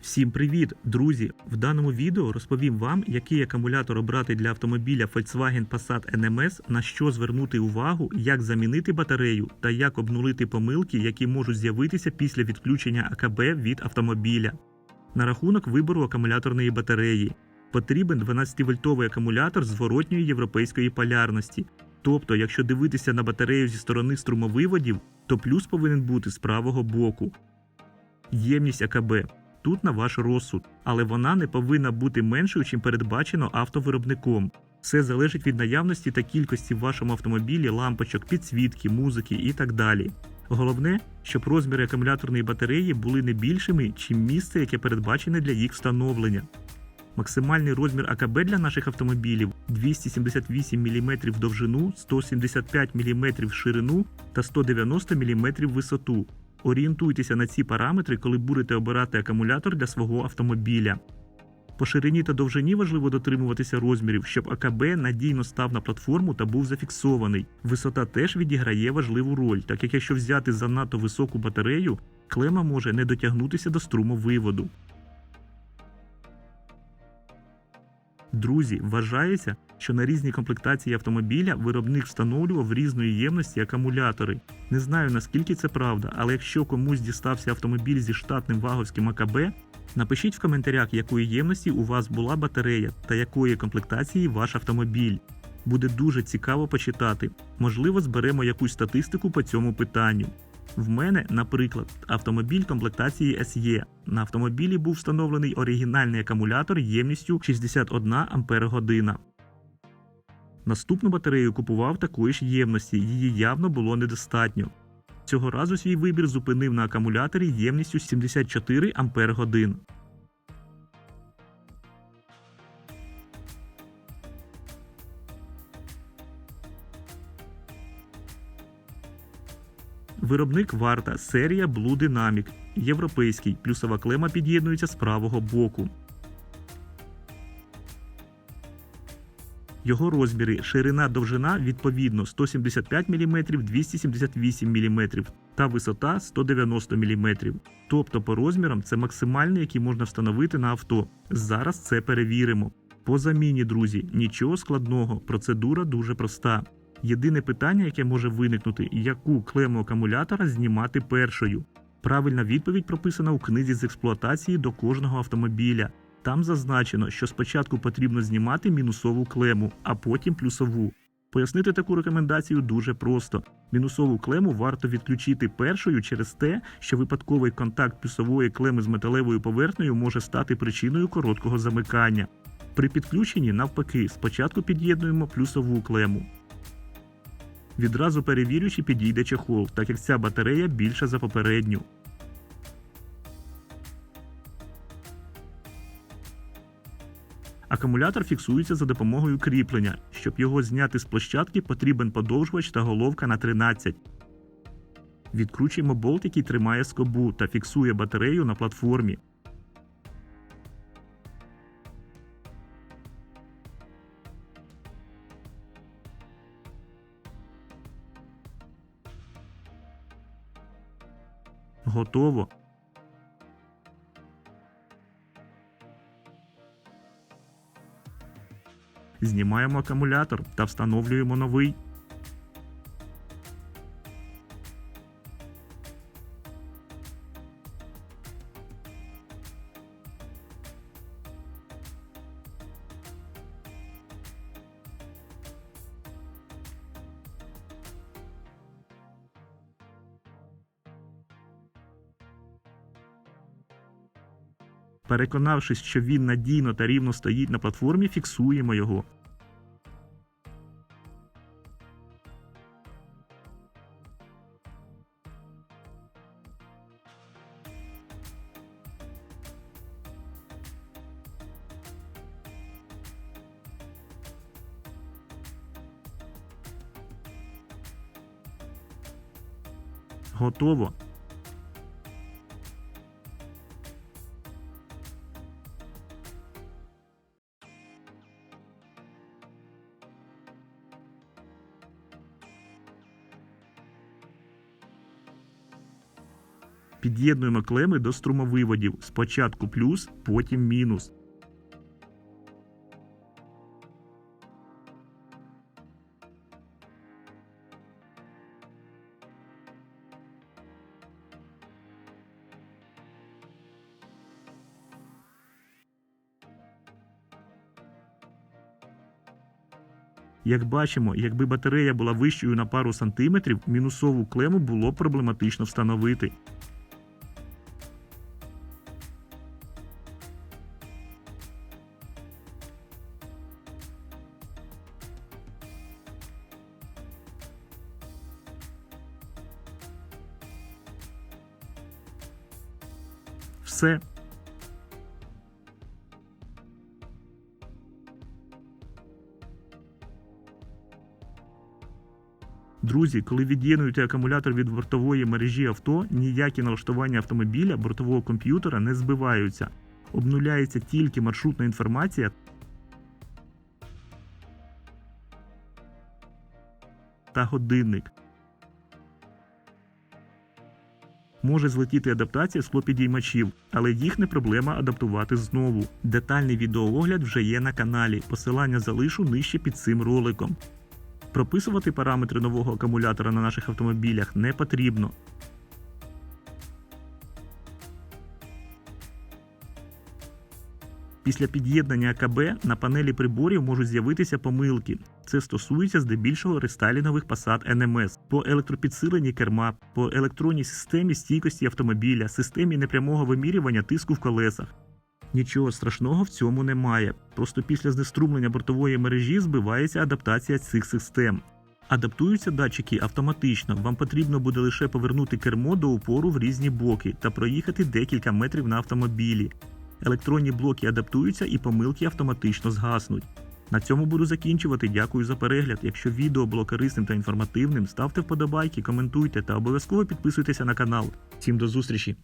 Всім привіт, друзі! В даному відео розповім вам, який акумулятор обрати для автомобіля Volkswagen Passat NMS, на що звернути увагу, як замінити батарею та як обнулити помилки, які можуть з'явитися після відключення АКБ від автомобіля. На рахунок вибору акумуляторної батареї потрібен 12-вольтовий акумулятор зворотньої європейської полярності. Тобто, якщо дивитися на батарею зі сторони струмовиводів, то плюс повинен бути з правого боку. Ємність АКБ тут на ваш розсуд, але вона не повинна бути меншою, чим передбачено автовиробником. Все залежить від наявності та кількості в вашому автомобілі лампочок, підсвітки, музики і так далі. Головне, щоб розміри акумуляторної батареї були не більшими, чим місце, яке передбачене для їх встановлення. Максимальний розмір АКБ для наших автомобілів 278 мм в довжину, 175 мм в ширину та 190 мм в висоту. Орієнтуйтеся на ці параметри, коли будете обирати акумулятор для свого автомобіля. По ширині та довжині важливо дотримуватися розмірів, щоб АКБ надійно став на платформу та був зафіксований. Висота теж відіграє важливу роль, так як якщо взяти занадто високу батарею, клема може не дотягнутися до струмовиводу. Друзі, вважається, що на різні комплектації автомобіля виробник встановлював різної ємності акумулятори. Не знаю наскільки це правда, але якщо комусь дістався автомобіль зі штатним ваговським АКБ, напишіть в коментарях, якої ємності у вас була батарея та якої комплектації ваш автомобіль. Буде дуже цікаво почитати. Можливо, зберемо якусь статистику по цьому питанню. В мене, наприклад, автомобіль комплектації SE. На автомобілі був встановлений оригінальний акумулятор ємністю 61 Ах. Наступну батарею купував такої ж ємності, її явно було недостатньо. Цього разу свій вибір зупинив на акумуляторі ємністю 74 Ах. Виробник варта серія Blue Dynamic, європейський, плюсова клема під'єднується з правого боку. Його розміри ширина довжина відповідно 175 мм, 278 мм та висота 190 мм. Тобто по розмірам це максимальний, який можна встановити на авто. Зараз це перевіримо. По заміні, друзі, нічого складного, процедура дуже проста. Єдине питання, яке може виникнути, яку клему акумулятора знімати першою. Правильна відповідь прописана у книзі з експлуатації до кожного автомобіля. Там зазначено, що спочатку потрібно знімати мінусову клему, а потім плюсову. Пояснити таку рекомендацію дуже просто. Мінусову клему варто відключити першою через те, що випадковий контакт плюсової клеми з металевою поверхнею може стати причиною короткого замикання. При підключенні, навпаки, спочатку під'єднуємо плюсову клему. Відразу перевірю, чи підійде чехол, так як ця батарея більша за попередню. Акумулятор фіксується за допомогою кріплення. Щоб його зняти з площадки, потрібен подовжувач та головка на 13. Відкручуємо болт, який тримає скобу та фіксує батарею на платформі. Готово. Знімаємо акумулятор та встановлюємо новий. Переконавшись, що він надійно та рівно стоїть на платформі, фіксуємо його. Готово. Під'єднуємо клеми до струмовиводів. Спочатку плюс, потім мінус. Як бачимо, якби батарея була вищою на пару сантиметрів, мінусову клему було проблематично встановити. Все. Друзі, коли від'єднуєте акумулятор від бортової мережі авто, ніякі налаштування автомобіля бортового комп'ютера не збиваються. Обнуляється тільки маршрутна інформація та годинник. Може злетіти адаптація склопідіймачів, але їх не проблема адаптувати знову. Детальний відеоогляд вже є на каналі. Посилання залишу нижче під цим роликом. Прописувати параметри нового акумулятора на наших автомобілях не потрібно. Після під'єднання АКБ на панелі приборів можуть з'явитися помилки. Це стосується здебільшого рестайлінгових Passat NMS, по електропідсиленні керма, по електронній системі стійкості автомобіля, системі непрямого вимірювання тиску в колесах. Нічого страшного в цьому немає. Просто після знеструмлення бортової мережі збивається адаптація цих систем. Адаптуються датчики автоматично. Вам потрібно буде лише повернути кермо до упору в різні боки та проїхати декілька метрів на автомобілі. Електронні блоки адаптуються і помилки автоматично згаснуть. На цьому буду закінчувати. Дякую за перегляд. Якщо відео було корисним та інформативним, ставте вподобайки, коментуйте та обов'язково підписуйтеся на канал. Всім до зустрічі!